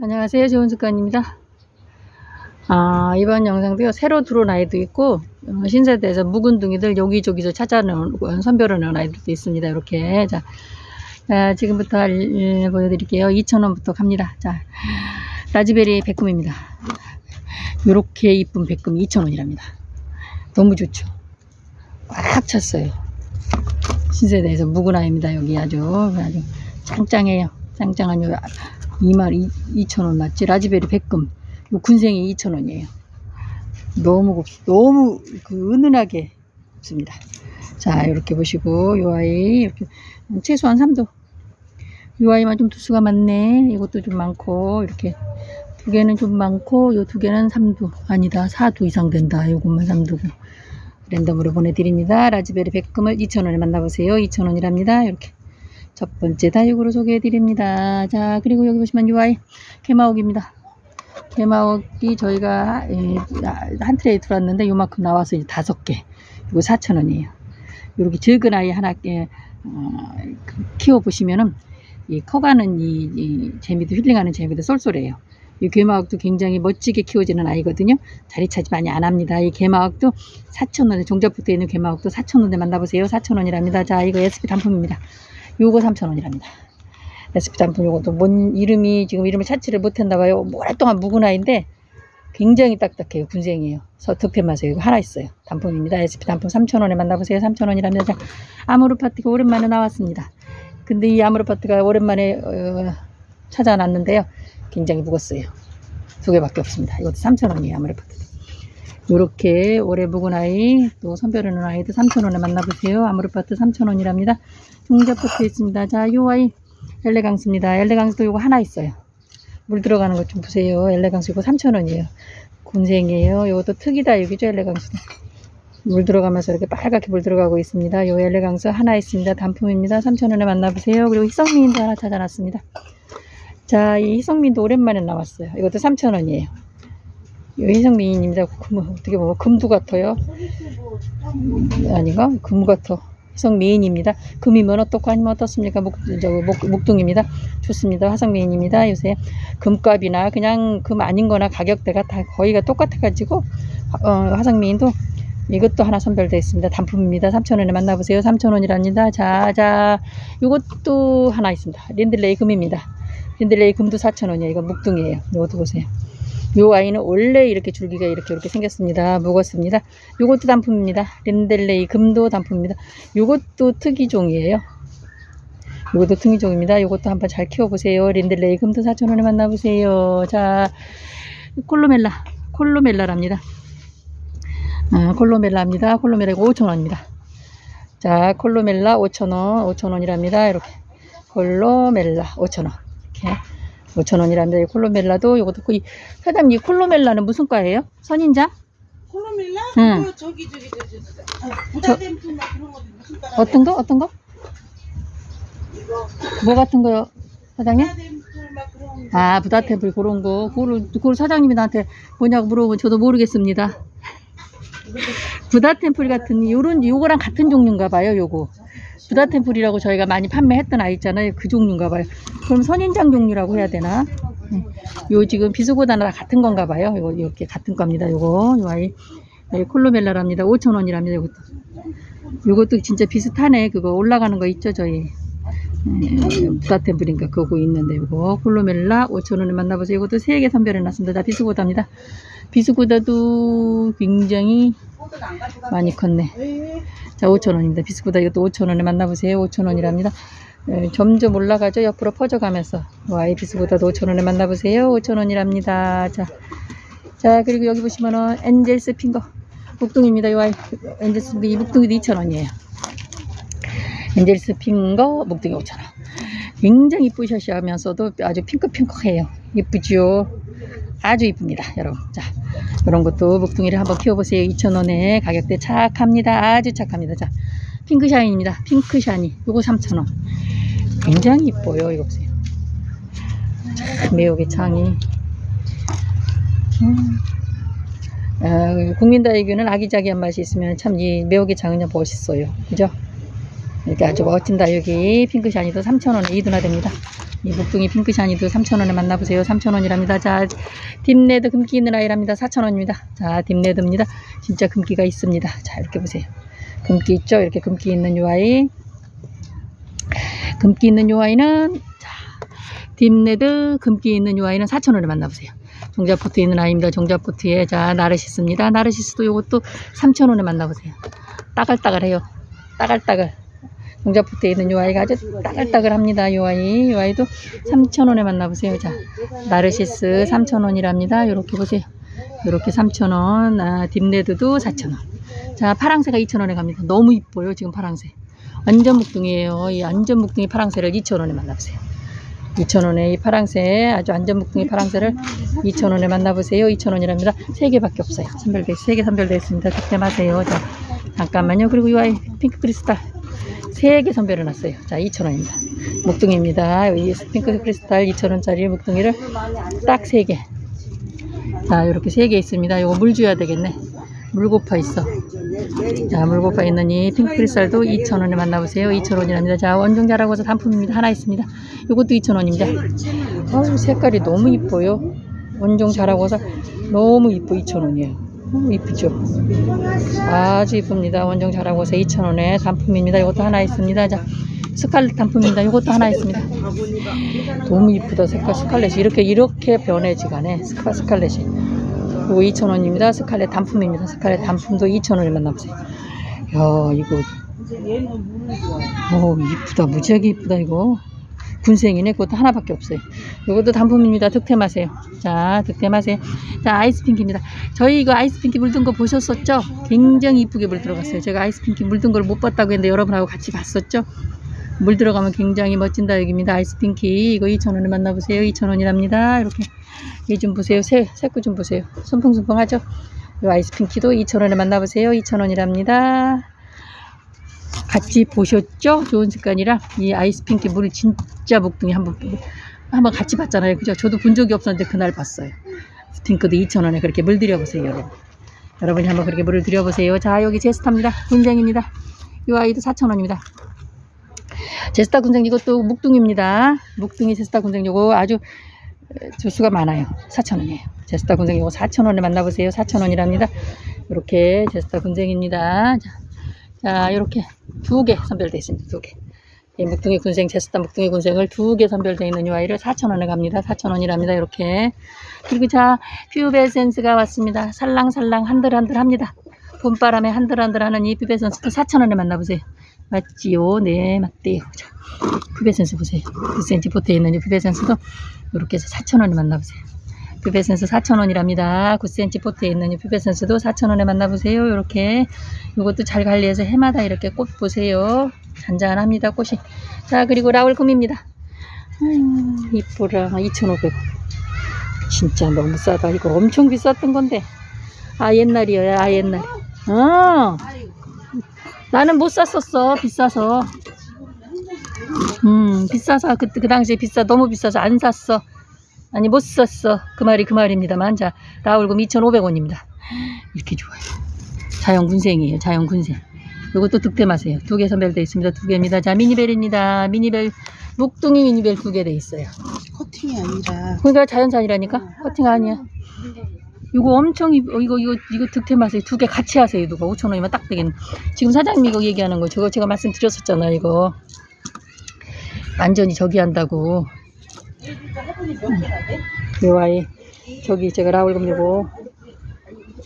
안녕하세요. 좋은 습관입니다. 아, 이번 영상도요, 새로 들어온 아이도 있고, 어, 신세대에서 묵은 둥이들 여기저기서 찾아놓은, 놓은 아이들도 있습니다. 이렇게. 자, 자, 지금부터 알- 보여드릴게요. 2,000원부터 갑니다. 자, 라즈베리 백금입니다. 요렇게 이쁜 백금 2,000원이랍니다. 너무 좋죠. 꽉 찼어요. 신세대에서 묵은 아이입니다. 여기 아주, 아주 짱짱해요. 짱짱한 요 2만 2천 원 맞지? 라즈베리 백금. 요 군생이 2천 원이에요. 너무 곱, 너무 그 은은하게 곱습니다. 자, 이렇게 보시고 요 아이 이렇게 최소한 3도. 요 아이만 좀 두수가 많네. 이것도 좀 많고 이렇게 두 개는 좀 많고 요 두 개는 3도 아니다 4도 이상 된다. 요것만 3도고 랜덤으로 보내드립니다. 라즈베리 백금을 2,000원에 만나보세요. 2,000원이랍니다. 이렇게 첫 번째 다육으로 소개해 드립니다. 자, 그리고 여기 보시면 UI 개마옥입니다. 개마옥이 저희가 예, 한 트레이 들어왔는데 요만큼 나와서 이제 다섯 개. 이거 4,000원이에요. 이렇게 적은 아이 하나 예, 어, 키워 보시면은 이 커가는 이, 이 재미도 힐링하는 재미도 쏠쏠해요. 이 개마옥도 굉장히 멋지게 키워지는 아이거든요. 자리 차지 많이 안 합니다. 이 개마옥도 4,000원에 종잡붙어 있는 개마옥도 4,000원에 만나보세요. 4,000원이랍니다. 자, 이거 SP 단품입니다. 요거 3,000원이랍니다. SP 단품 요것도 뭔 이름이 지금 이름을 찾지를 못했나 봐요. 오랫동안 묵은 아이인데 굉장히 딱딱해요. 군생이에요. 서 득템 마세요. 이거 하나 있어요. 단품입니다. SP 단품 3,000원에 만나보세요. 3,000원이랍니다. 자, 아모르파티가 오랜만에 나왔습니다. 근데 이 아모르파티가 오랜만에 어, 찾아놨는데요. 굉장히 무겁어요. 두 개밖에 없습니다. 이것도 3,000원이에요. 아모르파티. 요렇게 올해 묵은 아이 또 선별하는 아이도 3,000원에 만나보세요. 아모르파트 3,000원이랍니다. 종잡붙어 있습니다. 자, 요 아이 엘레강스입니다. 엘레강스도 요거 하나 있어요. 물 들어가는 것 좀 보세요. 엘레강스 이거 3,000원이에요. 군생이에요. 요것도 특이다. 여기죠, 엘레강스도. 물 들어가면서 이렇게 빨갛게 물 들어가고 있습니다. 요 엘레강스 하나 있습니다. 단품입니다. 3,000원에 만나보세요. 그리고 희성미인도 하나 찾아놨습니다. 자, 이 희성미인도 오랜만에 나왔어요. 이것도 3,000원이에요. 요 희성미인입니다. 금, 어떻게 보면 금도 같아요. 아닌가? 금 같아. 화성 미인입니다. 금이면 어떻고 아니면 어떻습니까? 목, 저, 목, 목둥입니다. 좋습니다. 화성 미인입니다. 요새 금값이나 그냥 금 아닌 거나 가격대가 다 거의가 똑같아가지고, 어, 화성 미인도 이것도 하나 선별되어 있습니다. 단품입니다. 3,000원에 만나보세요. 3,000원이랍니다. 자, 자, 요것도 하나 있습니다. 린들레이 금입니다. 린들레이 금도 4,000원이에요. 이거 묵둥이에요. 요것도 보세요. 요 아이는 원래 이렇게 줄기가 이렇게 이렇게 생겼습니다. 묵었습니다. 요것도 단품입니다. 린델레이 금도 단품입니다. 요것도 특이종이에요. 요것도 특이종입니다. 요것도 한번 잘 키워보세요. 린델레이 금도 4,000원에 만나보세요. 자, 콜로멜라. 콜로멜라랍니다. 아, 콜로멜라입니다. 콜로멜라 이거 5,000원입니다. 자, 콜로멜라 5,000원, 5,000원이랍니다. 이렇게. 콜로멜라 5,000원. 이렇게. 5,000원이랍니다. 이 콜로멜라도 이것도 거의 사장님 이 콜로멜라는 무슨 과예요? 선인장? 콜로멜라? 응. 그거 저기 저기 저기 어, 부다댐프 막 그런 거 무슨 따라 어떤 거? 어떤 거? 이거 뭐 같은 거요? 사장님? 부다댐프 막 그런 거 아, 부다템플 그런 거. 그거를, 그걸 사장님이 나한테 뭐냐고 물어보면 저도 모르겠습니다. 부다템플 같은, 요런, 요거랑 같은 종류인가 봐요, 요거. 부다템플이라고 저희가 많이 판매했던 아이 있잖아요. 그 종류인가 봐요. 그럼 선인장 종류라고 해야 되나? 네. 요 지금 비스고다나 같은 건가 봐요. 요거, 이렇게 같은 겁니다. 요거, 요 아이. 네, 콜로멜라랍니다. 5,000원이랍니다. 요것도. 요것도 진짜 비슷하네. 그거 올라가는 거 있죠, 저희. 부다템플인가 그거 있는데 요거 콜로멜라 5,000원에 만나보세요. 이것도 3개 선별해 놨습니다. 다 비스고다입니다. 비스고다도 굉장히 많이 컸네. 왜? 자 5,000원입니다. 비스고다 이것도 5,000원에 만나보세요. 5,000원이랍니다. 점점 올라가죠. 옆으로 퍼져가면서 와 이 비스고다도 5,000원에 만나보세요. 5,000원이랍니다. 자, 자 그리고 여기 보시면은 엔젤스 핑거 목동입니다. 이 와이 엔젤스 핑거 이 목동이도 2,000원이에요. 엔젤스 핑거 목동이 5,000원. 굉장히 이쁘셔시하면서도 아주 핑크핑크해요. 이쁘지요? 아주 이쁩니다, 여러분. 자, 이런 것도 목둥이를 한번 키워보세요. 2,000원에 가격대 착합니다. 아주 착합니다. 자, 핑크샤인입니다. 핑크샤니. 요거 3,000원. 굉장히 이뻐요. 이거 보세요. 참, 매혹의 창이. 음. 아, 국민다육유는 아기자기한 맛이 있으면 참 이 매혹의 창은 멋있어요. 그죠? 이렇게 아주 멋진 다육이 핑크샤니도 3,000원에 이두나 됩니다. 이 목둥이 핑크샤니도 3,000원에 만나보세요. 3,000원이랍니다. 자, 딥레드 금기 있는 아이랍니다. 4,000원입니다. 자, 딥레드입니다. 진짜 금기가 있습니다. 자, 이렇게 보세요. 금기 있죠? 이렇게 금기 있는 요 아이. 금기 있는 요 아이는, 자, 딥레드 금기 있는 요 아이는 4,000원에 만나보세요. 종자포트 있는 아이입니다. 종자포트에, 자, 나르시스입니다. 나르시스도 요것도 3,000원에 만나보세요. 따글따글해요. 따글따글. 종자포트에 있는 요 아이가 아주 따글따글합니다. 요 아이, 요 아이도 3,000원에 만나보세요. 자, 나르시스 3,000원이랍니다. 요렇게 보세요. 요렇게 3,000원. 아, 딥레드도 4,000원. 자, 파랑새가 2,000원에 갑니다. 너무 이뻐요. 지금 파랑새. 완전 묵둥이에요. 이 완전 묵둥이 파랑새를 2,000원에 만나보세요. 2,000원에 이 파랑새, 아주 완전 묵둥이 파랑새를 2,000원에 만나보세요. 2,000원이랍니다. 3개밖에 없어요. 선별돼, 3개 선별되어 있습니다. 득템하세요. 자, 잠깐만요. 그리고 이 아이 핑크 크리스탈. 3개 선별해 놨어요. 자, 2,000원입니다. 묵둥이입니다. 이 핑크 크리스탈 2,000원짜리 묵둥이를 딱 3개. 자, 이렇게 3개 있습니다. 이거 물 줘야 되겠네. 물 고파 있어. 자, 물 고파 있는 이 핑크 크리스탈도 2,000원에 만나보세요. 2,000원이랍니다. 자, 원종 자라고서 단품입니다. 하나 있습니다. 이것도 2,000원입니다. 어우, 색깔이 너무 이뻐요. 원종 자라고서 너무 이뻐. 2,000원이에요. 너무 이쁘죠? 아주 이쁩니다. 원종 자라고서 2,000원에 단품입니다. 이것도 하나 있습니다. 자, 스칼렛 단품입니다. 이것도 하나 있습니다. 너무 이쁘다. 색깔 스칼렛이 이렇게 이렇게 변해지가네. 스카 스칼렛이. 이거 2,000원입니다. 스칼렛 단품입니다. 스칼렛 단품도 2,000원에 만나보세요. 야, 이거. 어 이쁘다. 무지하게 이쁘다 이거. 군생이네. 그것도 하나밖에 없어요. 이것도 단품입니다. 득템하세요. 자, 득템하세요. 자, 아이스핑크입니다. 저희 이거 아이스핑크 물든 거 보셨었죠? 굉장히 이쁘게 물 들어갔어요. 제가 아이스핑크 물든 걸 못 봤다고 했는데 여러분하고 같이 봤었죠? 물 들어가면 굉장히 멋진다 여기입니다. 아이스핑크 이거 2,000원에 만나보세요. 2,000원이랍니다. 이렇게 얘 좀 보세요. 새, 새거 좀 보세요. 손풍손풍하죠? 이 아이스핑크도 2,000원에 만나보세요. 2,000원이랍니다. 같이 보셨죠? 좋은 습관이라 이 아이스핑크 물을 진짜 목둥이 한번 한번 같이 봤잖아요. 그죠? 저도 본 적이 없었는데 그날 봤어요. 핑크도 2,000원에 그렇게 물 들여보세요, 여러분. 여러분이 한번 그렇게 물을 들여보세요. 자, 여기 제스타입니다. 군생입니다. 이 아이도 4,000원입니다. 제스타 군생 이것도 묵둥입니다. 묵둥이 제스타 군생 요거 아주 에, 조수가 많아요. 4,000원이에요. 제스타 군생 요거 4,000원에 만나보세요. 4,000원이랍니다. 이렇게 제스타 군생입니다. 자, 자, 이렇게 두 개 선별되어 있습니다. 두 개. 이 묵둥이 군생, 제스타 묵둥이 군생을 두 개 선별되어 있는 이 아이를 4,000원에 갑니다. 4,000원이랍니다. 이렇게. 그리고 자, 퓨베센스가 왔습니다. 살랑살랑 한들한들 합니다. 봄바람에 한들한들 하는 이 퓨베센스도 4,000원에 만나보세요. 맞지요? 네, 맞대요. 자, 퓨베센스 보세요. 9cm 보트에 있는 이 퓨베센스도 이렇게 해서 4,000원에 만나보세요. 퓨베센스 4,000원이랍니다. 9cm 포트에 있는 이 퓨베센스도 4,000원에 만나보세요. 이렇게. 이것도 잘 관리해서 해마다 이렇게 꽃 보세요. 잔잔합니다. 꽃이. 자, 그리고 라울금입니다. 아유, 이쁘라. 2,500원. 진짜 너무 싸다. 이거 엄청 비쌌던 건데. 아, 옛날이야. 아, 옛날. 어. 나는 못 샀었어. 비싸서. 음, 비싸서. 그, 그 당시에 비싸. 너무 비싸서 안 샀어. 아니 못 썼어. 그 말이 그 말입니다만. 자 라울금 2,500원입니다. 이렇게 좋아요. 자연군생이에요. 자연군생. 이것도 득템하세요. 두 개 선별되어 있습니다. 두 개입니다. 자 미니벨입니다. 미니벨 묵둥이 미니벨 두 개 돼 있어요. 커팅이 아니라. 그러니까 자연산이라니까? 커팅 아니야? 이거 엄청 이- 어, 이거 이거 이거 득템하세요. 두 개 같이 하세요 누가. 5천 원이면 딱 되겠네. 지금 사장님이 이거 얘기하는 거 저거 제가 말씀드렸었잖아요 이거. 완전히 저기 한다고? 요 아이 저기 제가 라울금 요거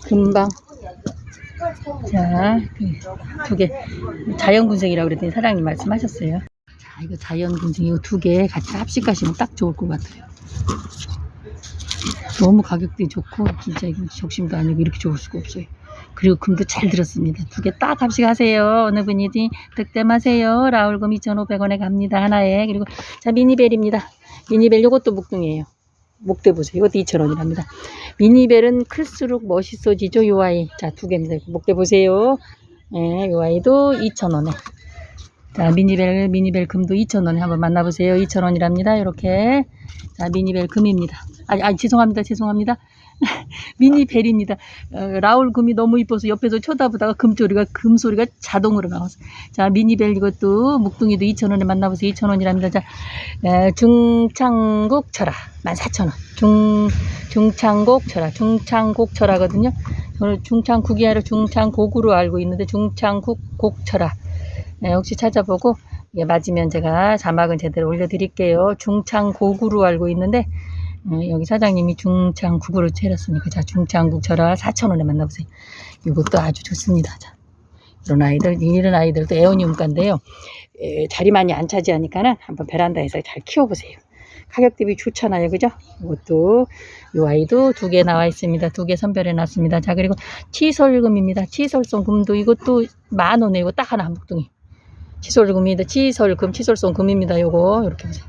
금방. 자 두개 자연군생이라고 그랬더니 사장님 말씀하셨어요. 자 이거 자연군생 이거 두 개 같이 합식하시면 딱 좋을 것 같아요. 너무 가격도 좋고 진짜 이거 적심도 아니고 이렇게 좋을 수가 없어요. 그리고 금도 잘 들었습니다. 두 개 딱 합식하세요. 어느 분이지 득템하세요. 라울금 2,500원에 갑니다. 하나에. 그리고 자 미니벨입니다 미니벨 요것도 목둥이에요 목대 보세요. 이것도 2,000원이랍니다. 미니벨은 클수록 멋있어지죠, 요 아이. 자, 두 개입니다. 목대 보세요. 예, 요 아이도 2,000원에. 자, 미니벨, 미니벨 금도 2,000원에 한번 만나보세요. 2,000원이랍니다. 이렇게. 자, 미니벨 금입니다. 아니, 아니, 죄송합니다. 죄송합니다. 미니 벨입니다. 어, 라울 금이 너무 이뻐서 옆에서 쳐다보다가 금소리가, 금소리가 자동으로 나와서. 자, 미니 벨 이것도 묵둥이도 2,000원에 만나보세요. 2,000원이랍니다. 자, 에, 중창국 철아. 14,000원. 중, 중창곡 철아. 중창곡 철아거든요. 저는 중창국이 아니라 중창곡으로 알고 있는데 중창국 곡철아. 네, 혹시 찾아보고 예, 맞으면 제가 자막은 제대로 올려드릴게요. 중창곡으로 알고 있는데 어, 여기 사장님이 중창국으로 채렸으니까 자 중창국 철아 4,000원에 만나보세요. 이것도 아주 좋습니다. 자, 이런 아이들 이런 아이들도. 에, 자리 많이 안 차지하니까는 한번 베란다에서 잘 키워보세요. 가격 대비 좋잖아요, 그죠? 이것도 이 아이도 두 개 나와 있습니다. 두 개 선별해 놨습니다. 자 그리고 치설금입니다. 치설송 금도 이것도 만 원에 이거 딱 하나 한 목둥이. 치설금입니다. 치설금, 치설송 금입니다. 요거 이렇게 보세요.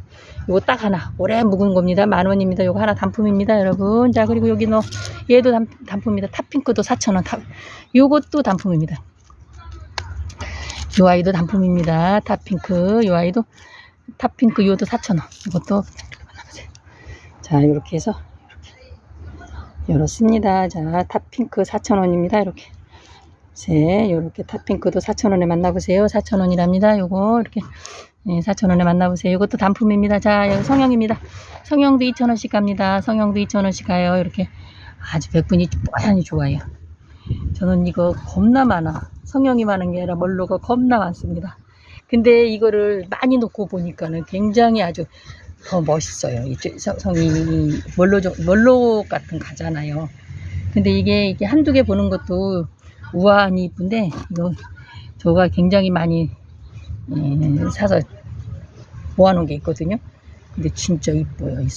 요거 딱 하나 오래 묵은 겁니다. 만 원입니다. 요거 하나 단품입니다, 여러분. 자 그리고 여기 너 얘도 단, 단품입니다. 탑핑크도 4천 원. 탑 요것도 단품입니다. 요 아이도 단품입니다. 탑핑크 요 아이도 탑핑크 요도 4천 원. 이것도 이렇게 만나보세요. 자 이렇게 해서 열었습니다. 자, 탑핑크 4,000원입니다. 이렇게. 세, 요렇게 탑핑크도 4,000원에 만나보세요. 4,000원이랍니다. 요거, 이렇게. 네, 4,000원에 만나보세요. 이것도 단품입니다. 자, 여기 성형입니다. 성형도 2,000원씩 갑니다. 성형도 2,000원씩 가요. 이렇게. 아주 백분이 뽀얀이 좋아요. 저는 이거 겁나 많아. 성형이 많은 게 아니라 멀로가 겁나 많습니다. 근데 이거를 많이 놓고 보니까는 굉장히 아주 더 멋있어요. 이 성- 성이 멀로 좀- 멀로 같은 가잖아요. 근데 이게 이게 한두 개 보는 것도 우아하니 이쁜데 이거 저가 굉장히 많이 음, 사서 모아놓은 게 있거든요. 근데 진짜 이뻐요. 이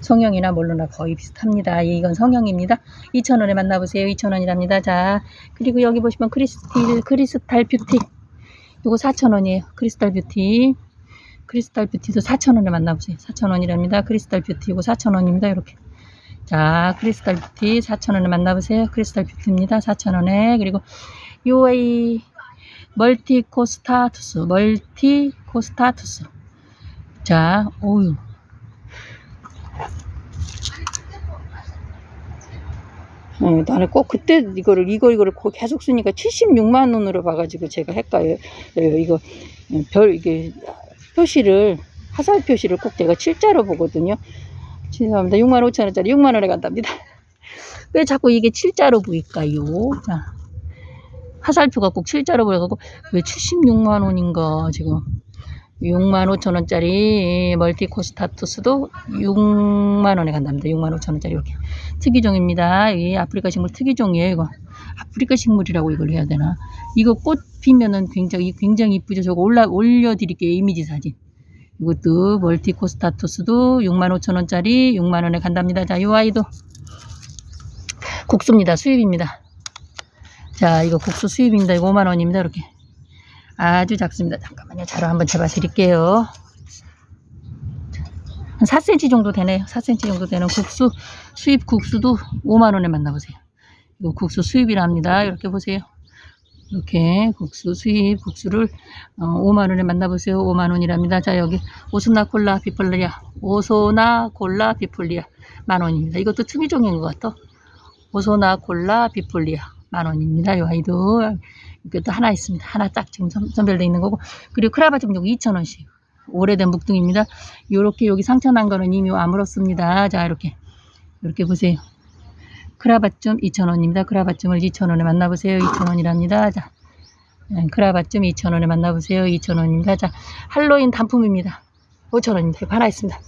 성형이나 뭘로나 거의 비슷합니다. 이건 성형입니다. 2,000원에 만나보세요. 2,000원이랍니다. 자, 그리고 여기 보시면 크리스틸, 크리스탈 뷰티. 이거 4,000원이에요. 크리스탈 뷰티. 크리스탈 뷰티도 4,000원에 만나보세요. 4,000원이랍니다. 크리스탈 뷰티 이거 4,000원입니다. 이렇게. 자, 크리스탈 뷰티 4,000원에 만나보세요. 크리스탈 뷰티입니다. 4,000원에. 그리고 UA 멀티 코스타투스. 멀티 코스타투스. 자, 오유. 어, 나는 꼭 그때 이거를 이거 이거를 꼭 계속 쓰니까 76만 원으로 봐가지고 제가 헷갈려요. 이거 별 이게 표시를 화살 표시를 꼭 제가 칠자로 보거든요. 죄송합니다. 6만 5천 원짜리 6만 원에 간답니다. 왜 자꾸 이게 칠자로 보일까요? 자, 화살표가 꼭 칠자로 보여가지고 왜 76만 원인가 지금 6만 5천 원짜리 멀티코스타투스도 6만 원에 간답니다. 6만 5천 원짜리 이렇게 특이종입니다. 이 아프리카 식물 특이종이에요. 이거 아프리카 식물이라고 이걸 해야 되나? 이거 꽃 피면은 굉장히 굉장히 이쁘죠. 저거 올라 올려드릴게요. 이미지 사진. 이것도 멀티코스타투스도 6만 5천 원짜리 6만 원에 간답니다. 자, 이 아이도 국수입니다. 수입입니다. 자, 이거 국수 수입입니다. 이거 5만 원입니다. 이렇게 아주 작습니다. 잠깐만요. 자로 한번 잡아 드릴게요. 한 4cm 정도 되네요. 4cm 정도 되는 국수 수입 국수도 5만 원에 만나보세요. 이거 국수 수입이랍니다. 이렇게 보세요. 이렇게 국수 수입 국수를 어, 5만 원에 만나보세요. 5만 원이랍니다. 자 여기 오소나 콜라 비폴리아 오소나 콜라 비폴리아 만 원입니다. 이것도 특이종인 것 같아. 오소나 콜라 비폴리아 만 원입니다. 이 아이도 이것도 하나 있습니다. 하나 딱 지금 선- 선별되어 있는 거고 그리고 크라바좀 요거 2천 원씩 오래된 묵둥입니다. 요렇게 여기 상처 난 거는 이미 아물었습니다. 자 이렇게 이렇게 보세요. 크라바점 2,000원입니다. 크라바점을 2,000원에 만나보세요. 2,000원이랍니다. 자, 네, 크라바점 2,000원에 만나보세요. 2,000원입니다. 자, 할로윈 단품입니다. 5,000원입니다. 이거 하나 있습니다.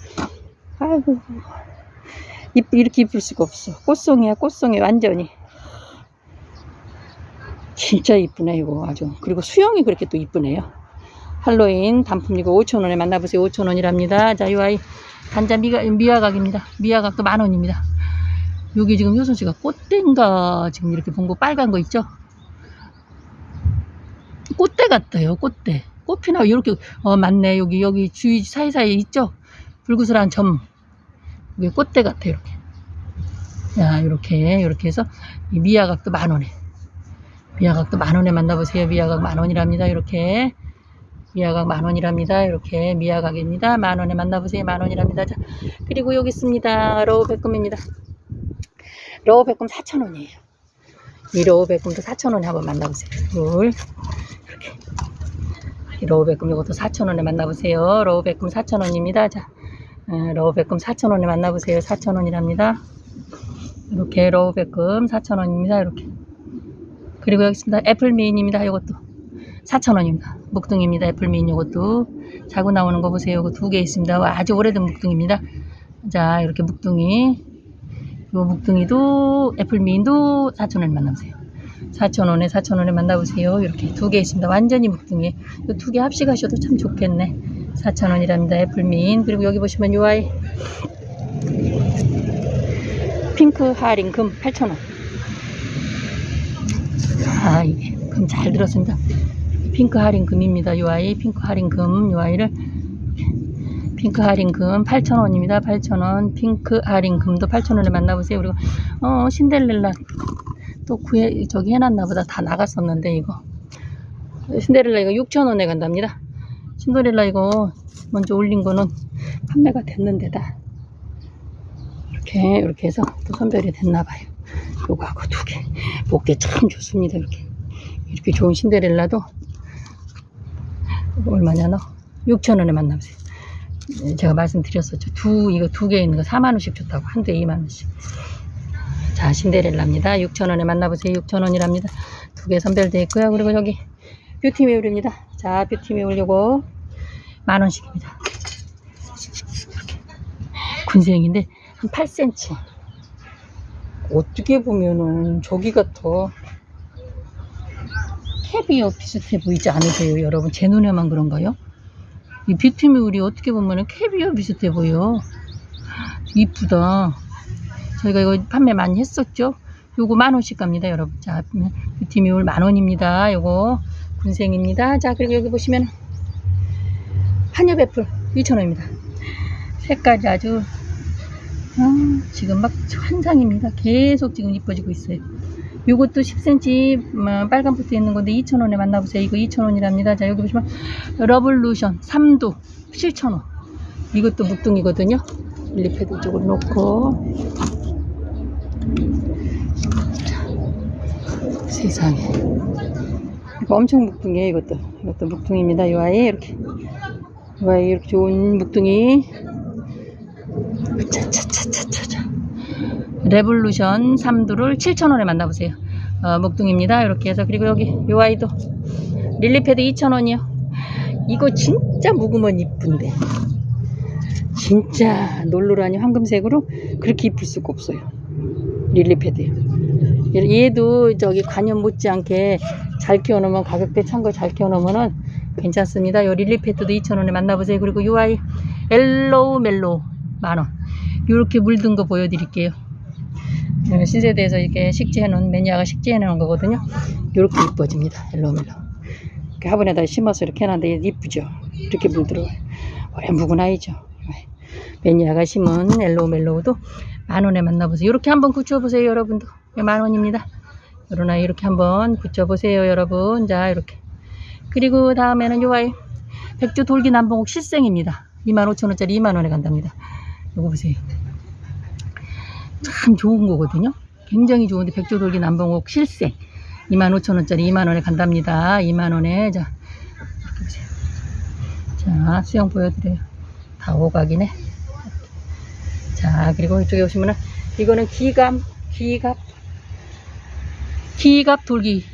아이고, 이 이렇게 이쁠 수가 없어. 꽃송이야, 꽃송이 완전히. 진짜 이쁘네, 이거 아주. 그리고 수영이 그렇게 또 이쁘네요. 할로윈 단품 이거 5,000원에 만나보세요. 5,000원이랍니다. 자, 이 아이 단자 미가, 미화각입니다. 미화각도 만 원입니다. 여기 지금 효선 씨가 꽃대인가 지금 이렇게 본 거 빨간 거 있죠? 꽃대 같아요, 꽃대. 꽃피나 이렇게 어 맞네. 여기 여기 주위 사이사이에 있죠? 불구슬한 점. 이게 꽃대 같아 이렇게. 자, 이렇게 이렇게 해서 이 미야각도 만 원에. 미야각도 만 원에 만나보세요. 미야각 만 원이랍니다. 이렇게 미아각 만 원이랍니다. 이렇게 미아각입니다. 만 원에 만나보세요. 만 원이랍니다. 자, 그리고 여기 있습니다. 로우 백금입니다. 로우 백금 4천 원이에요. 이 로우 백금도 4천 원에 한번 만나보세요. 둘, 이렇게. 이 로우 백금 이것도 4천 원에 만나보세요. 로우 백금 4천 원입니다. 자, 어, 로우 백금 4천 원에 만나보세요. 4천 원이랍니다. 이렇게 로우 백금 4천 원입니다. 이렇게. 그리고 여기 있습니다. 애플미인입니다. 이것도 4,000원입니다. 묵둥입니다. 애플미인 이것도 자고 나오는 거 보세요. 이거 두 개 있습니다. 와, 아주 오래된 묵둥입니다. 자, 이렇게 묵둥이. 요 묵둥이도 애플미인도 4,000원에 만나보세요. 4,000원에 4,000원에 만나보세요. 이렇게 두 개 있습니다. 완전히 묵둥이. 이 두 개 합식하셔도 참 좋겠네. 4,000원이랍니다. 애플미인. 그리고 여기 보시면 요 아이 핑크 하링 금 8,000원. 아, 이게 금잘 들었습니다. 핑크 할인 금입니다. 이 아이 핑크 할인 금, 이 아이를 핑크 할인 금 8,000원입니다. 8,000원. 핑크 할인 금도 8,000원에 만나보세요. 그리고 어 신데렐라 또 구해 저기 해 놨나 보다 다 나갔었는데 이거 신데렐라 이거 6,000원에 간답니다. 신데렐라 이거 먼저 올린 거는 판매가 됐는데다 이렇게 이렇게 해서 또 선별이 됐나 봐요. 요거하고 두 개. 목대 참 좋습니다. 이렇게. 이렇게 좋은 신데렐라도 얼마냐나? 6,000원에 만나보세요. 네, 제가 말씀드렸었죠. 두, 이거 두 개 있는 거 4만원씩 좋다고. 한 대 2만원씩. 자, 신데렐라입니다. 6,000원에 만나보세요. 6,000원이랍니다. 두 개 선별되어 있고요. 그리고 여기 뷰티 메울입니다. 자, 뷰티 메울 요거 만원씩입니다. 군생인데 한 8cm. 어떻게 보면은 저기가 더 캐비어 비슷해 보이지 않으세요, 여러분? 제 눈에만 그런가요? 이 뷰티뮤울이 어떻게 보면은 캐비어 비슷해 보여. 이쁘다. 저희가 이거 판매 많이 했었죠? 요거 만 원씩 갑니다, 여러분. 자, 뷰티뮤울 만 원입니다. 요거 군생입니다. 자, 그리고 여기 보시면 한엽 애플 2,000원입니다. 색깔이 아주 아, 지금 막 환상입니다. 계속 지금 이뻐지고 있어요. 요것도 10cm 음, 빨간 붙어 있는 건데 2,000원에 만나보세요. 이거 2,000원이랍니다. 자, 여기 보시면 러블루션 3도 7,000원. 이것도 묵둥이거든요. 릴리패드 쪽으로 놓고. 자, 세상에. 이거 엄청 묵둥이에요, 이것도. 이것도 묵둥입니다. 이 아이, 이렇게. 이 아이, 이렇게 좋은 묵둥이. 차차차차차차. 레볼루션 3두를 7,000원에 만나보세요. 어, 목둥입니다. 이렇게 해서 그리고 여기 요 아이도 릴리패드 2,000원이요. 이거 진짜 묵으면 이쁜데 진짜 놀로라니 황금색으로 그렇게 이쁠 수가 없어요. 릴리패드. 얘도 저기 관연 못지않게 잘 키워놓으면 가격대 찬 거 잘 키워놓으면은 괜찮습니다. 요 릴리패드도 2,000원에 만나보세요. 그리고 요 아이 엘로우 멜로우 만원. 요렇게 물든 거 보여드릴게요. 어, 신세대에서 이렇게 식재해 놓은 매니아가 식재해 놓은 거거든요. 요렇게 이뻐집니다. 엘로멜로. 이렇게 화분에다 심어서 이렇게 해놨는데 이쁘죠. 이렇게 물들어가요. 오래 묵은 아이죠. 매니아가 심은 엘로멜로우도 만 원에 만나보세요. 이렇게 한번 굳혀보세요, 여러분도. 만 원입니다. 아이 이렇게 한번 굳혀보세요, 여러분. 자, 이렇게. 그리고 다음에는 요 아이 백조 돌기 남봉옥 실생입니다. 25,000원짜리 2만원에 간답니다. 요거 보세요. 참 좋은 거거든요. 굉장히 좋은데 백조돌기 남봉옥 실생 25,000원짜리 2만원에 간답니다. 2만원에 자 이렇게 보세요. 자 수영 보여드려요. 다 오각이네. 자 그리고 이쪽에 보시면은 이거는 기감 기갑 기갑 돌기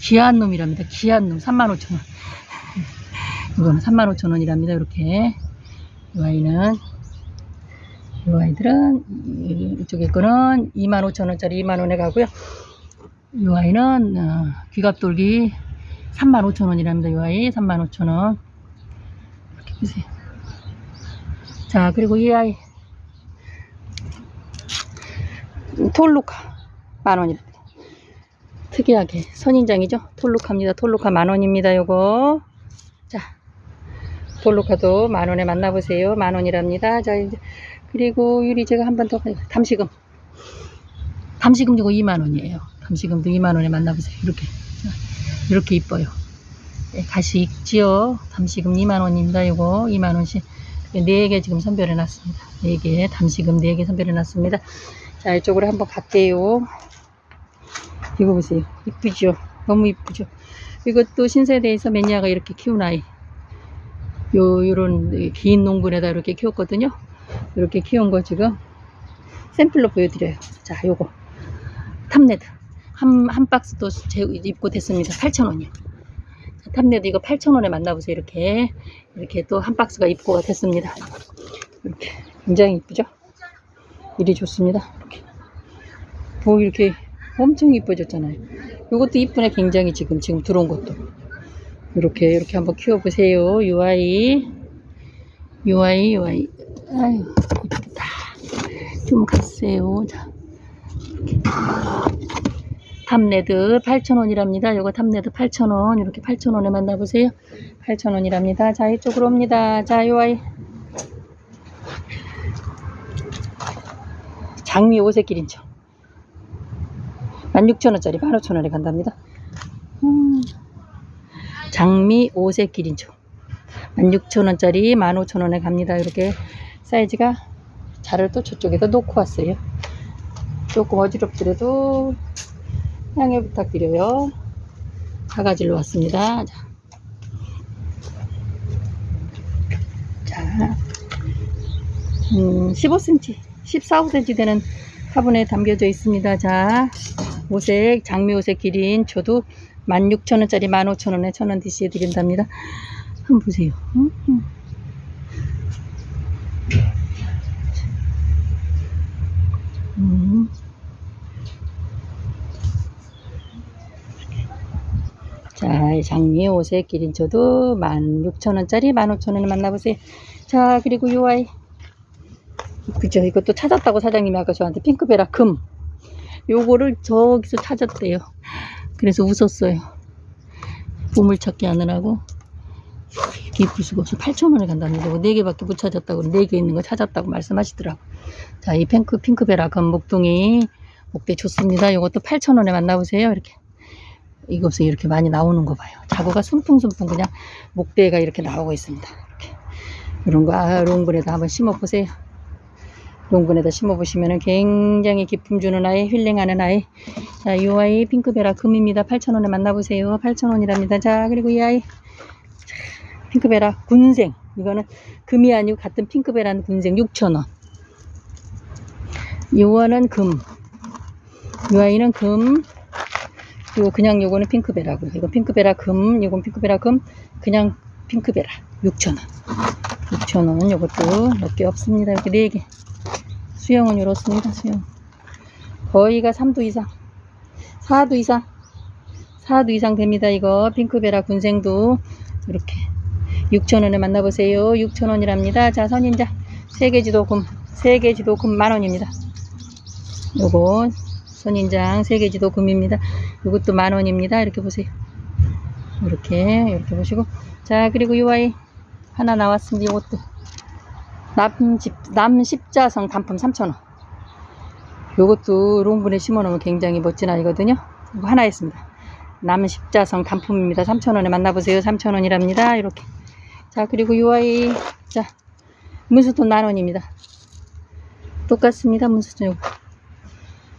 귀한 놈이랍니다. 귀한 놈 35,000원. 이거는 35,000원이랍니다. 이렇게 이 아이는 이 아이들은 이- 이쪽에 거는 25,000원짜리 2만원에 가고요. 이 아이는 어, 귀갑돌기 35,000원이랍니다. 이 아이 35,000원. 이렇게 보세요. 자 그리고 이 아이 톨루카 만원이랍니다. 특이하게 선인장이죠. 톨루카입니다. 톨루카 만원입니다. 요거 자 톨루카도 만원에 만나보세요. 만원이랍니다. 자 이제 그리고 유리 제가 한 번 더 담시금 담시금 이거 2만원이에요 담시금도 2만원에 만나보세요 이렇게 자, 이렇게 이뻐요 네, 가시 있지요. 담시금 2만원입니다. 이거 2만원씩. 4개 지금 선별해 놨습니다. 4개, 담시금 4개 선별해 놨습니다. 자, 이쪽으로 한번 갈게요. 이거 보세요. 이쁘죠? 너무 이쁘죠? 이것도 신세대에서 매니아가 이렇게 키운 아이. 요, 요런 긴 농분에다 이렇게 키웠거든요. 이렇게 키운 거 지금 샘플로 보여드려요. 자, 요거. 탑레드. 한, 한 박스 또 제, 입고 됐습니다. 8,000원이요. 탑레드 이거 8,000원에 만나보세요. 이렇게. 이렇게 또 한 박스가 입고가 됐습니다. 이렇게. 굉장히 이쁘죠? 일이 좋습니다. 이렇게. 뭐 이렇게 엄청 이뻐졌잖아요. 요것도 이쁘네. 굉장히 지금, 지금 들어온 것도. 이렇게, 이렇게 한번 키워보세요. UI. UI, UI. 아유, 이쁘다. 좀 갔어요. 자. 탑레드 8,000원이랍니다. 요거 탑레드 8,000원. 이렇게 8,000원에 만나보세요. 8,000원이랍니다. 자, 이쪽으로 옵니다. 자, 요 아이. 장미 오색 기린초. 16,000원짜리 15,000원에 간답니다. 음. 장미 오색 기린초. 16,000원짜리 15,000원에 갑니다. 이렇게 사이즈가 자를 또 저쪽에다 놓고 왔어요. 조금 어지럽더라도 양해 부탁드려요. 사가지로 왔습니다. 자, 자 음, 15cm, 14, 5cm 되는 화분에 담겨져 있습니다. 자, 오색, 장미 오색 기린 저도 16,000원짜리 15,000원에 1,000원 DC에 드린답니다. 한번 보세요. 음, 음. 음. 자, 이 장미 오색 기린초도 16,000원짜리 15,000원에 만나보세요. 자, 그리고 요 아이. 이쁘죠? 이것도 찾았다고 사장님이 아까 저한테 핑크베라 금. 요거를 저기서 찾았대요. 그래서 웃었어요. 보물찾기 하느라고. 이쁠 수가 없어. 8,000원에 간다는데, 이거 4개밖에 못 찾았다고, 4개 있는 거 찾았다고 말씀하시더라고. 자, 이 핑크, 핑크베라 금 목동이 목대 좋습니다. 이것도 8,000원에 만나보세요. 이렇게. 보세요. 이렇게 많이 나오는 거 봐요. 자구가 숨풍숨풍 그냥 목대가 이렇게 나오고 있습니다. 이렇게. 이런 거, 아, 롱분에다 한번 심어보세요. 롱분에다 심어보시면 굉장히 기품 주는 아이, 힐링하는 아이. 자, 이 아이 핑크베라 금입니다. 8,000원에 만나보세요. 8,000원이랍니다. 자, 그리고 이 아이. 자, 핑크베라 군생. 이거는 금이 아니고 같은 핑크베라는 군생 6,000원. 요거는 금. 이 아이는 금. 요 그냥 요거는 핑크베라고. 이거 핑크베라 금. 요건 핑크베라 금. 그냥 핑크베라 6,000원. 6,000원. 요것도 몇 개 없습니다. 이렇게 4개. 수영은 이렇습니다. 수영. 거의가 3도 이상. 4도 이상. 4도 이상 됩니다. 이거 핑크베라 군생도 이렇게 6,000원에 만나보세요. 6,000원이랍니다. 자, 선인자. 3개 지도금. 3개 지도금 만원입니다. 요거 선인장 3개 지도금입니다. 요것도 만원입니다. 이렇게 보세요. 이렇게 이렇게 보시고 자 그리고 이 아이 하나 나왔습니다. 이것도 남집 남십자성 단품 3,000원. 요것도 롱분에 심어놓으면 굉장히 멋진 아이거든요. 이거 하나 있습니다. 남십자성 단품입니다. 3,000원에 만나보세요. 3,000원이랍니다. 이렇게. 자, 그리고 이 아이, 자, 문수돈 만원입니다. 똑같습니다. 문수돈 요거.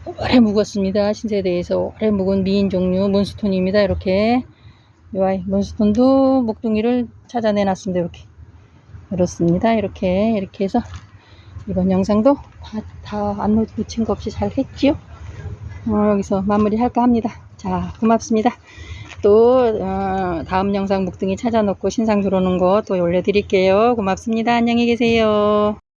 오래 묵었습니다. 신세대에서 오래 묵은 미인 종류 문수톤입니다. 이렇게. 이 아이, 문수톤도 목둥이를 찾아내놨습니다. 이렇게. 그렇습니다. 이렇게, 이렇게 해서 이번 영상도 다, 다안 놓친 거 없이 잘 했지요? 어, 여기서 마무리 할까 합니다. 자, 고맙습니다. 또, 어, 다음 영상 목둥이 찾아놓고 신상 들어오는 거 또 올려드릴게요. 고맙습니다. 안녕히 계세요.